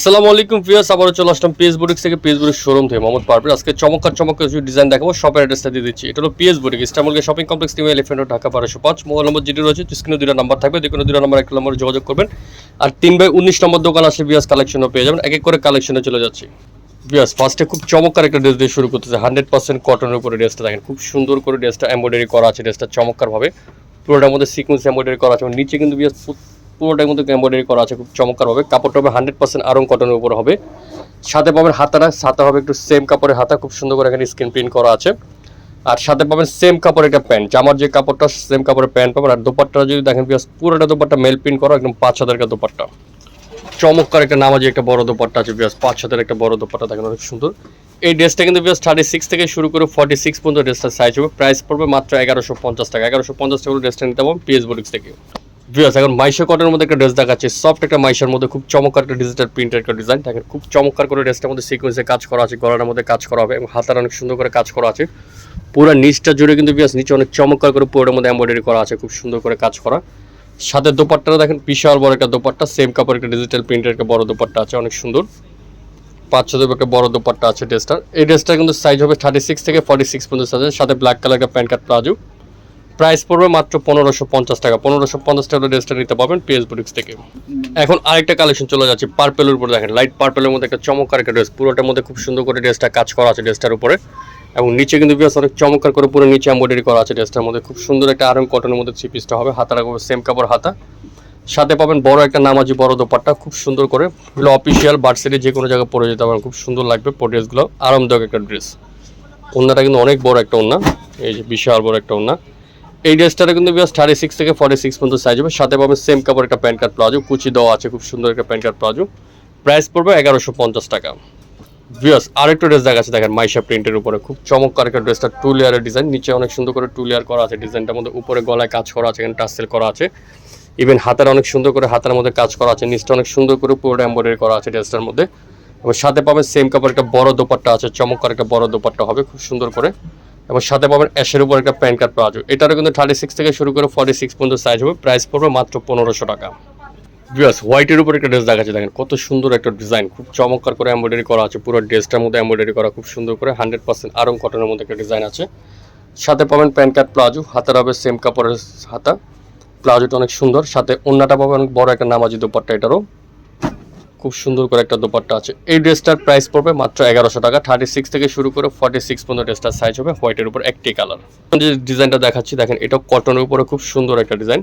আসসালামু আলাইকুম ভিউয়ার্স, আবারও চলে আসলাম পিএস বুটিক্স থেকে পিএস বুটিক শোরুম থেকে মোহাম্মদ পারভেজ। আজকে চমৎকার চমৎকার কিছু ডিজাইন দেখাবো শপের অ্যাড্রেসটা দিয়ে দিচ্ছি। এটা হলো PS boutique ইস্টামলকে shopping complex new elephant Dhaka বারোশো পাঁচ। মোবাইল নম্বর যেটি রয়েছে স্ক্রিনে দুটো নাম্বার থাকবে, যে কোনো দুটো নাম্বার একটা নম্বরে যোগাযোগ করবেন। আর তিন বাই উনিশ নম্বর দোকান আসলে ভিউয়ার্স কালেকশনও পেয়ে যাবেন। এক এক করে কালেকশনে চলে যাচ্ছি। ভিউয়ার্স ফার্স্টে খুব চমৎকার একটা ড্রেস দিয়ে শুরু করতেছে। হান্ড্রেড পার্সেন্ট কটনের উপরে ড্রেসটা দেখেন, খুব সুন্দর করে ড্রেসটা এমব্রয়ডারি করা আছে ড্রেসটা চমৎকারভাবে। পুরোটার মধ্যে সিকুয়েন্স এমব্রয়ডারি করা আছে। নিচে কিন্তু ভিউয়ার্স পুরোটার মধ্যে এমব্রয়ডারি করা আছে খুব চমৎকার হবে কাপড়টা হবে হান্ড্রেড পার্সেন্ট আরং কটনের উপর হবে। সাথে পাবেন হাতাটা, সাথে হবে একটু সেম কাপড়ের হাতা, খুব সুন্দর করে এখানে স্ক্রিন প্রিন্ট করা আছে। আর সাথে পাবেন সেম কাপড়ের একটা প্যান্ট। জামার যে কাপড়টা সেম কাপড়ের প্যান্ট পাবেন। আর দোপাট্টা যদি দেখেন পুরোটা দোপাট্টা মেল প্রিন্ট করা, একদম পাঁচ হাজার একটা দোপাট্টা। চমৎকার একটা নামাজি একটা বড় দোপাট্টা আছে পিয়াস পাঁচ হাজার একটা বড় দোপাট্টা, দেখেন অনেক সুন্দর। এই ড্রেসটা কিন্তু পিয়াস থার্টি সিক্স থেকে শুরু করে ফর্টি সিক্স পর্যন্ত ড্রেসটার সাইজ হবে। প্রাইস পড়বে মাত্র এগারোশো পঞ্চাশ টাকা। এগারোশো পঞ্চাশ টাকা ড্রেসটা নিতে পারবেন পিএস বুটিক্স থেকে। ভিউয়ার্স এখন মাইশো কটনের মধ্যে একটা ড্রেস দেখাচ্ছে। সফট একটা মাইশার মধ্যে, খুব চমৎকার একটা ডিজিটাল প্রিন্টের একটা ডিজাইন দেখেন, খুব চমৎকার করে ড্রেসটার মধ্যে সিকোয়েন্সে কাজ করা আছে, গলার মধ্যে কাজ করা হবে এবং হাতার অনেক সুন্দর করে কাজ করা আছে। পুরো নিচটা জুড়ে কিন্তু ভিউয়ার্স নিচে অনেক চমৎকার করে পুরোটার মধ্যে এমব্রয়ডারি করা আছে, খুব সুন্দর করে কাজ করা। সাথে দোপাট্টাটা দেখেন, বিশাল বড় একটা দোপাট্টা সেম কাপড় একটা ডিজিটাল প্রিন্টের একটা বড় দোপাট্টা আছে, অনেক সুন্দর। পাঁচ ছদের একটা বড় দোপাট্টা আছে ড্রেসটার এই ড্রেসটা কিন্তু সাইজ হবে থার্টি সিক্স থেকে ফর্টি সিক্স পর্যন্ত সাইজ সাথে ব্ল্যাক কালার একটা প্যান্ট কাট প্লাজো। প্রাইস পড়বে মাত্র পনেরোশো পঞ্চাশ টাকা। পনেরোশো পঞ্চাশ টাকা ড্রেসটা নিতে পাবেন পিএস বুটিক্স থেকে। এখন আরেকটা কালেকশন চলে যাচ্ছে পার্পেলের উপরে দেখেন। লাইট পার্পেলের মধ্যে একটা চমৎকার একটা ড্রেস পুরোটার মধ্যে খুব সুন্দর করে ড্রেসটা কাজ করা আছে ড্রেসটার উপরে। এবং নিচে কিন্তু বিয়াস অনেক চমৎকার করে পুরো নিচে এম্বয়ডারি করা আছে ড্রেসটার মধ্যে। খুব সুন্দর একটা আরং কটনের মধ্যে থ্রি পিসটা হবে। হাতারা সেম কাপড়, হাতা। সাথে পাবেন বড় একটা নামাজি বড় দোপাট্টা। খুব সুন্দর করে এগুলো অফিসিয়াল বার্সিটি যে কোনো জায়গায় পরে যেতে পারেন খুব সুন্দর লাগবে ড্রেসগুলো আরামদায়ক একটা ড্রেস ওনাটা কিন্তু অনেক বড় একটা ওনা এই যে বিশাল বড় একটা ওনা এই ড্রেসটাতে কিন্তু বিয়াস থার্টি সিক্স থেকে ফর্টি সিক্স পর্যন্ত সাইজ হবে। সাথে পাবেন সেম কাপড় একটা প্যান্ট কার্ড প্লাজো, কুচি দেওয়া আছে, খুব সুন্দর একটা প্যান্ট কার্ড প্লাজো। প্রাইস পড়বে এগারোশো পঞ্চাশ টাকা। ভিউয়ার্স আরেকটা ড্রেস দেখাচ্ছে, দেখেন মাইশা প্রিন্টের উপরে। খুব চমৎকার একটা ড্রেসটা টু লেয়ারের ডিজাইন নিচে অনেক সুন্দর করে টু লেয়ার করা আছে। ডিজাইনটার মধ্যে উপরে গলায় কাজ করা আছে, এখানে টাসেল করা আছে। ইভেন হাতের অনেক সুন্দর করে হাতের মধ্যে কাজ করা আছে, নিচটা অনেক সুন্দর করে পুরোটা এম্বয়ডারি করা আছে ড্রেসটার মধ্যে। এবং সাথে পাবেন সেম কাপড় একটা বড় দোপাট্টা আছে, চমৎকার একটা বড় দোপাট্টা হবে, খুব সুন্দর করে। এবং সাথে পাবেন অ্যাশের উপর একটা প্যান্ট কার্ড পাওয়া যাবে। এটারও কিন্তু থার্টি সিক্স থেকে শুরু করে ফর্টি সিক্স পর্যন্ত সাইজ হবে। প্রাইস পড়বে মাত্র পনেরোশো টাকা। বিয়াস হোয়াইটের উপর একটা ড্রেস দেখাচ্ছে, দেখেন কত সুন্দর একটা ডিজাইন খুব চমৎকার করে এমব্রয়ডারি করা আছে। পুরো ড্রেসটার মধ্যে এমব্রয়ডারি করা খুব সুন্দর করে হান্ড্রেড পার্সেন্ট আরং কটনের মধ্যে একটা ডিজাইন আছে। সাথে পাবেন প্যান্ট কার্ড প্লাজো। হাতের হবে সেম কাপড়ের হাতা। প্লাজোটা অনেক সুন্দর। সাথে অন্যটা পাবেন অনেক বড় একটা নামাজি দোপাট্টা এটারও। খুব সুন্দর করে একটা দোপাট্টা আছে। এই ড্রেসটার প্রাইস পড়বে মাত্র এগারোশো টাকা। থার্টি সিক্স থেকে শুরু করে ফর্টি সিক্স পর্যন্ত ড্রেসটার সাইজ হবে হোয়াইটের উপর একটি কালার যে ডিজাইনটা দেখাচ্ছি, দেখেন এটা কটনের উপরে খুব সুন্দর একটা ডিজাইন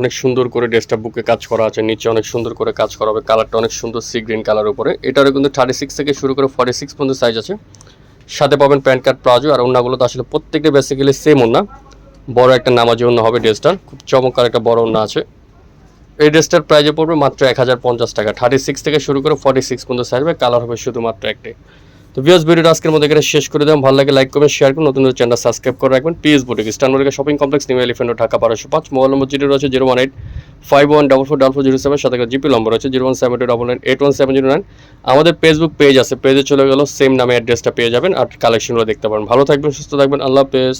অনেক সুন্দর করে ড্রেসটা বুকে কাজ করা আছে, নিচে অনেক সুন্দর করে কাজ করা হবে কালারটা অনেক সুন্দর সি গ্রিন কালার উপরে। এটারও কিন্তু থার্টি সিক্স থেকে শুরু করে ফর্টি সিক্স পর্যন্ত সাইজ আছে। সাথে পাবেন প্যান্ট কার্ড প্লাজো, আর অন্যগুলো তো আসলে প্রত্যেকটা বেসিক্যালি সেম ওনা বড় একটা নামাজি অন্য হবে ড্রেসটার। খুব চমৎকার একটা বড় অন্য আছে। এই ড্রেসটার প্রাইজে পড়বে মাত্র এক হাজার পঞ্চাশ টাকা। থার্টি সিক্স থেকে শুরু করে ফর্টি সিক্স পর্যন্ত সাইজ কালার হবে শুধুমাত্র একটাই তো ভিউস ভিডিওটা আজকের মধ্যে এখানে শেষ করে দেবেন ভালো লাগে লাইক করবেন শেয়ার করুন। নতুন চ্যানেল সাবস্ক্রাইব করে রাখবেন। PS boutique স্টানবর্গের shopping complex new elephant Dhaka বারোশো পাঁচ। মোবাইল নম্বর জিরো রয়েছে zero one eight five one double four double four zero seven সাথে জিপি নম্বর আছে zero one seven two double nine eight one seven zero nine আমাদের Facebook page আছে। পেজে চলে গেল সেম নামে অ্যাড্রেসটা পেয়ে যাবেন আর কালেকশনগুলো দেখতে পারেন ভালো থাকবেন, সুস্থ থাকবেন। আল্লাহ হাফেজ।